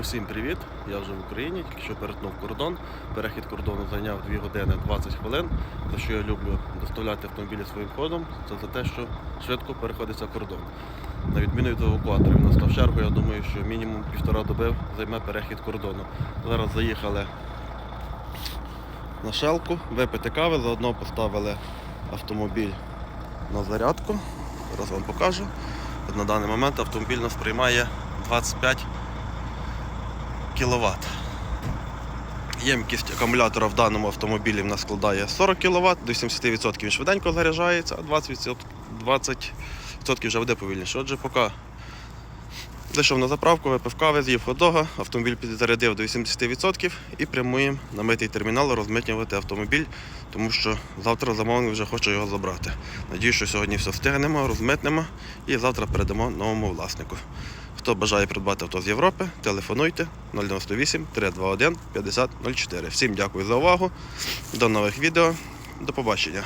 Усім привіт! Я вже в Україні, тільки що перетнув кордон. Перехід кордону зайняв 2 години 20 хвилин. За що я люблю доставляти автомобілі своїм ходом, це за те, що швидко переходиться кордон. На відміну від евакуаторів, на став чергу, я думаю, що мінімум півтора доби займе перехід кордону. Зараз заїхали на шелку, випити кави, заодно поставили автомобіль на зарядку. Зараз вам покажу. На даний момент автомобіль нас приймає 25 кВт. Ємкість акумулятора в даному автомобілі в нас складає 40 кВт, до 70% він швиденько заряджається, а 20%, 20% вже буде повільніше. Отже, поки зайшов на заправку, випив кави, з'їв хот-дога, автомобіль підзарядив до 80% і прямуємо на митий термінал розмитнювати автомобіль, тому що завтра замовник вже хоче його забрати. Надіюсь, що сьогодні все встигнемо, розмитнемо і завтра передамо новому власнику. Хто бажає придбати авто з Європи, телефонуйте 098 321 5004. Всім дякую за увагу. До нових відео. До побачення.